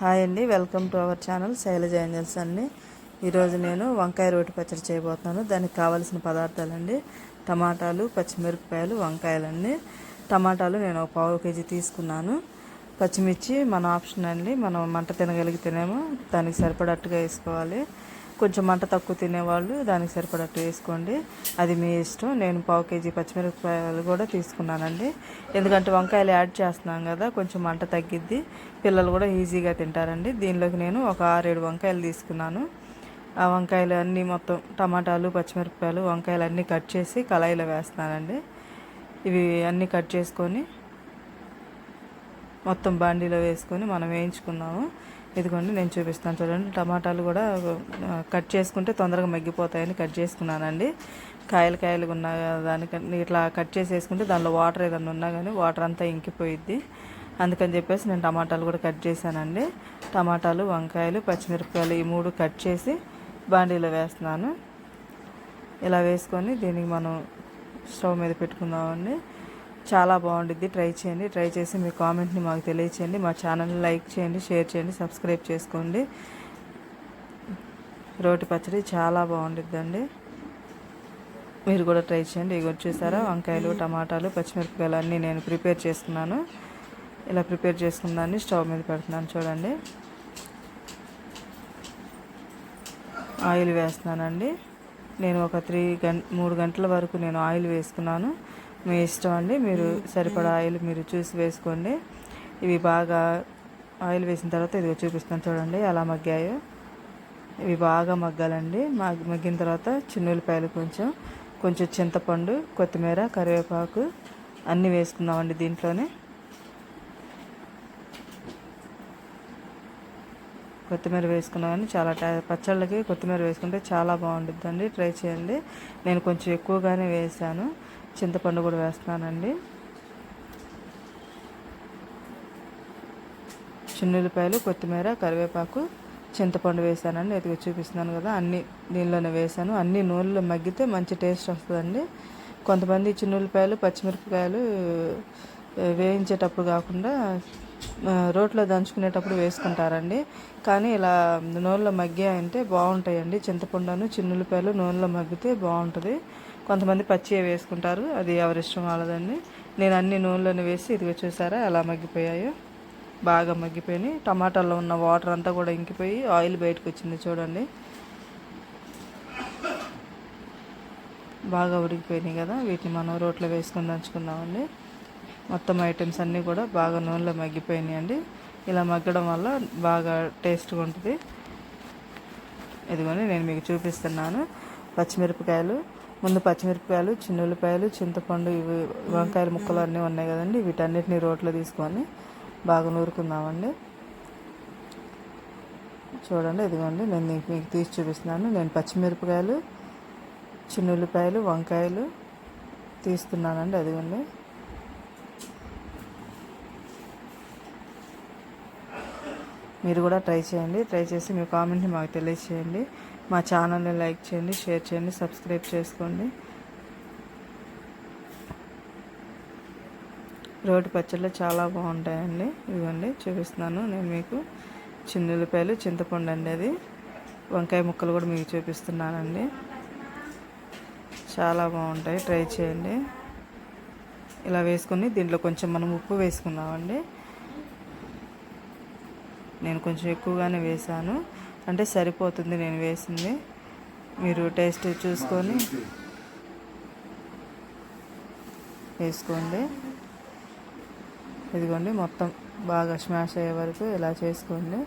Hi అండి welcome to our channel Shailaja angels అండి. ఈరోజు నేను వంకాయ రోటి పచ్చడి చేయబోతున్నాను. దానికి కావాల్సిన పదార్థాలండి టమాటాలు పచ్చిమిరపకాయలు వంకాయలండి. టమాటాలు నేను ఒక పావు కేజీ తీసుకున్నాను. పచ్చిమిర్చి మన ఆప్షన్ అండి మనం మంట తినగలిగితేనేమో దానికి సరిపడట్టుగా వేసుకోవాలి. కొంచెం మంట తక్కువ తినేవాళ్ళు దానికి సరిపడట్టు వేసుకోండి. అది మీ ఇష్టం. నేను పావు కేజీ పచ్చిమిరపకాయలు కూడా తీసుకున్నానండి. ఎందుకంటే వంకాయలు యాడ్ చేస్తున్నాం కదా కొంచెం మంట తగ్గిద్ది. పిల్లలు కూడా ఈజీగా తింటారండి. దీనిలోకి నేను ఒక ఆరేడు వంకాయలు తీసుకున్నాను. ఆ వంకాయలు అన్నీ మొత్తం టమాటాలు పచ్చిమిరపకాయలు వంకాయలు అన్నీ కట్ చేసి కళాయిలో వేస్తున్నానండి. ఇవి అన్నీ కట్ చేసుకొని మొత్తం బాండీలో వేసుకొని మనం వేయించుకున్నాము. ఇదిగోండి నేను చూపిస్తాను చూడండి. టమాటాలు కూడా కట్ చేసుకుంటే తొందరగా మగ్గిపోతాయని కట్ చేసుకున్నానండి. కాయలు కాయలు ఉన్న దానికన్నా ఇట్లా కట్ చేసి వేసుకుంటే దానిలో వాటర్ ఏదన్నా ఉన్నా కానీ వాటర్ అంతా ఇంకిపోయిద్ది. అందుకని చెప్పేసి నేను టమాటాలు కూడా కట్ చేశానండి. టమాటాలు వంకాయలు పచ్చిమిరపకాయలు ఈ మూడు కట్ చేసి బాండీలో వేస్తున్నాను. ఇలా వేసుకొని దీనికి మనం స్టవ్ మీద పెట్టుకుందామండి. చాలా బాగుండిద్ది. ట్రై చేయండి. ట్రై చేసి మీ కామెంట్ని మాకు తెలియచేయండి. మా ఛానల్ని లైక్ చేయండి షేర్ చేయండి సబ్స్క్రైబ్ చేసుకోండి. రోటి పచ్చడి చాలా బాగుండిద్దండి. మీరు కూడా ట్రై చేయండి. ఇవి చూసారా? వంకాయలు టమాటాలు పచ్చిమిరపకాయలు అన్నీ నేను ప్రిపేర్ చేసుకున్నాను ఇలా ప్రిపేర్ చేసుకున్నాను స్టవ్ మీద పెడుతున్నాను చూడండి. ఆయిల్ వేస్తున్నానండి. నేను ఒక త్రీ గంట మూడు గంటల వరకు నేను ఆయిల్ వేసుకున్నాను. మీ ఇష్టం అండి. మీరు సరిపడా ఆయిల్ మీరు చూసి వేసుకోండి. ఇవి బాగా ఆయిల్ వేసిన తర్వాత ఇది చూపిస్తాను చూడండి. ఎలా మగ్గాయో. ఇవి బాగా మగ్గాలండి. మగ్ మగ్గిన తర్వాత చిన్నులపాయలు కొంచెం కొంచెం చింతపండు కొత్తిమీర కరివేపాకు అన్నీ వేసుకుందామండి దీంట్లోనే. కొత్తిమీర వేసుకున్నామని చాలా టా పచ్చళ్ళకి కొత్తిమీర వేసుకుంటే చాలా బాగుంటుందండి ట్రై చేయండి. నేను కొంచెం ఎక్కువగానే వేసాను. చింతపండు కూడా వేస్తున్నానండి. చిన్నులపాయలు కొత్తిమీర కరివేపాకు చింతపండు వేసానండి ఎదుగు చూపిస్తున్నాను కదా అన్నీ దీనిలోనే వేసాను అన్నీ నూనెలో మగ్గితే మంచి టేస్ట్ వస్తుందండి. కొంతమంది చిన్నులపాయలు పచ్చిమిరపకాయలు వేయించేటప్పుడు కాకుండా రోట్లో దంచుకునేటప్పుడు వేసుకుంటారండి. కానీ ఇలా నూనెలో మగ్గాయంటే బాగుంటాయండి. చింతపండును చిన్నులపాయలు నూనెలో మగ్గితే బాగుంటుంది. కొంతమంది పచ్చివే వేసుకుంటారు. అది ఎవరి ఇష్టం వాళ్ళదండి. నేను అన్ని నూనెలోనే వేసి ఇదిగో చూసారా ఎలా మగ్గిపోయాయో. బాగా మగ్గిపోయినాయి. టమాటాలో ఉన్న వాటర్ అంతా కూడా ఇంకిపోయి ఆయిల్ బయటకు వచ్చింది చూడండి. బాగా ఉడికిపోయినాయి కదా. వీటిని మనం రోట్లో వేసుకొని దంచుకుందామండి. మొత్తం ఐటమ్స్ అన్నీ కూడా బాగా నూనెలో మగ్గిపోయినాయి అండి. ఇలా మగ్గడం వల్ల బాగా టేస్ట్గా ఉంటుంది. ఇదిగోని నేను మీకు చూపిస్తున్నాను. పచ్చిమిరపకాయలు ముందు పచ్చిమిరపకాయలు చిన్న ఉల్లిపాయలు చింతపండు ఇవి వంకాయల ముక్కలు అన్నీ ఉన్నాయి కదండి. వీటన్నిటిని రోట్లో తీసుకొని బాగా నూరుకుందామండి. చూడండి ఇదిగోండి నేను మీకు తీసి చూపిస్తున్నాను. నేను పచ్చిమిరపకాయలు చిన్నుల్లిపాయలు వంకాయలు తీస్తున్నానండి అదిగోండి. మీరు కూడా ట్రై చేయండి. ట్రై చేసి మీ కామెంట్ని మాకు తెలియచేయండి. మా ఛానల్ని లైక్ చేయండి షేర్ చేయండి సబ్స్క్రైబ్ చేసుకోండి. రోటి పచ్చళ్ళు చాలా బాగుంటాయండి. ఇవ్వండి చూపిస్తున్నాను. నేను మీకు చిన్నులపాయలు చింతపండు అండి అది. వంకాయ ముక్కలు కూడా మీకు చూపిస్తున్నానండి. చాలా బాగుంటాయి. ట్రై చేయండి. ఇలా వేసుకొని దీంట్లో కొంచెం మనం ఉప్పు వేసుకుందామండి. నేను కొంచెం ఎక్కువగానే వేసాను అంటే సరిపోతుంది నేను వేసింది. మీరు టేస్ట్ చూసుకొని వేసుకోండి. ఇదిగోండి మొత్తం బాగా స్మాష్ అయ్యే వరకు ఇలా చేసుకోండి.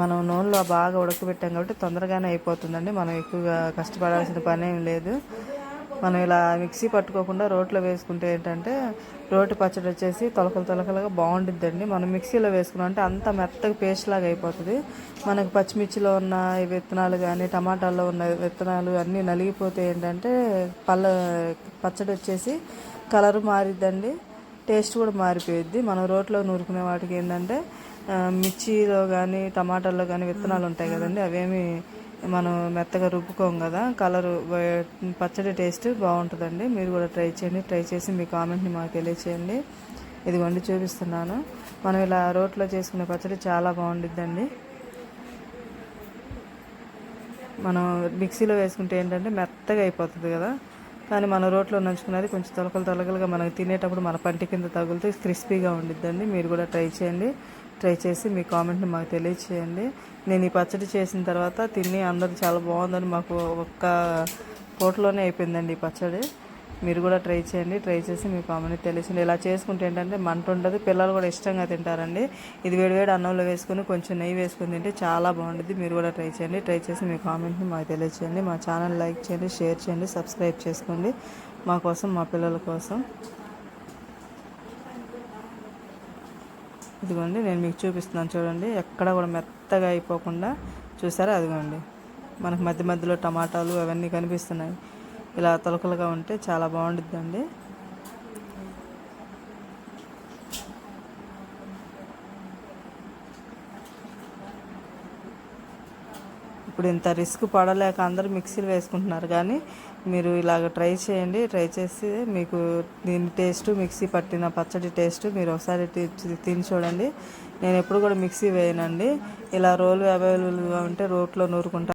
మనం నూనెలో బాగా ఉడకబెట్టాం కాబట్టి తొందరగానే అయిపోతుందండి. మనం ఎక్కువగా కష్టపడాల్సిన పని ఏం లేదు. మనం ఇలా మిక్సీ పట్టుకోకుండా రోట్లో వేసుకుంటే ఏంటంటే రోటి పచ్చడి వచ్చేసి తొలకలు తొలకలుగా బాగుంటుందండి మనం మిక్సీలో వేసుకున్నాం అంటే అంత మెత్తగా పేస్ట్ లాగా అయిపోతుంది. మనకు పచ్చిమిర్చిలో ఉన్న విత్తనాలు కానీ టమాటాల్లో ఉన్న విత్తనాలు అన్నీ నలిగిపోతే ఏంటంటే పళ్ళ పచ్చడి వచ్చేసి కలర్ మారిద్దండి. టేస్ట్ కూడా మారిపోయిద్ది. మనం రోట్లో నూరుకునే వాటికి ఏంటంటే మిర్చిలో కానీ టమాటాల్లో కానీ విత్తనాలు ఉంటాయి కదండి అవేమి మనం మెత్తగా రుబ్బుకోం కదా కలర్ పచ్చడి టేస్ట్ బాగుంటుందండి. మీరు కూడా ట్రై చేయండి ట్రై చేసి మీ కామెంట్ని మాకు తెలియచేయండి. ఇదిగోండి చూపిస్తున్నాను. మనం ఇలా రోట్లో చేసుకునే పచ్చడి చాలా బాగుండిద్దండి. మనం మిక్సీలో వేసుకుంటే ఏంటంటే మెత్తగా అయిపోతుంది కదా. కానీ మన రోట్లో నంచుకున్నది కొంచెం తొలకలు తొలకలుగా మనకు తినేటప్పుడు మన పంటి కింద తగులుతూ క్రిస్పీగా ఉండిద్దండి. మీరు కూడా ట్రై చేయండి. ట్రై చేసి మీ కామెంట్ని మాకు తెలియచేయండి. నేను ఈ పచ్చడి చేసిన తర్వాత తిని అందరూ చాలా బాగుందని మాకు ఒక్క పూటలోనే అయిపోయిందండి ఈ పచ్చడి. మీరు కూడా ట్రై చేయండి ట్రై చేసి మీ కామెంట్ తెలిసింది. ఇలా చేసుకుంటే ఏంటంటే మంట ఉండదు పిల్లలు కూడా ఇష్టంగా తింటారండి. ఇది వేడివేడి అన్నంలో వేసుకుని కొంచెం నెయ్యి వేసుకుని తింటే చాలా బాగుంటుంది. మీరు కూడా ట్రై చేయండి ట్రై చేసి మీ కామెంట్ని మాకు తెలియచేయండి. మా ఛానల్ లైక్ చేయండి షేర్ చేయండి సబ్స్క్రైబ్ చేసుకోండి. మా కోసం మా పిల్లల కోసం. ఇదిగోండి నేను మీకు చూపిస్తున్నాను చూడండి. ఎక్కడ కూడా మెత్తగా అయిపోకుండా చూసారా? అదిగోండి. మనకు మధ్య మధ్యలో టమాటాలు అవన్నీ కనిపిస్తున్నాయి. ఇలా తొలకలుగా ఉంటే చాలా బాగుంటుందండి ఇప్పుడు ఇంత రిస్క్ పడలేక అందరూ మిక్సీలు వేసుకుంటున్నారు కానీ మీరు ఇలాగ ట్రై చేయండి. ట్రై చేసి మీకు దీని టేస్ట్ మిక్సీ పట్టిన పచ్చడి టేస్ట్ మీరు ఒకసారి తిని చూడండి. నేను ఎప్పుడు కూడా మిక్సీ వేయనండి. ఇలా రోలు అవైలబుల్గా ఉంటే రోట్లో నూరుకుంటాను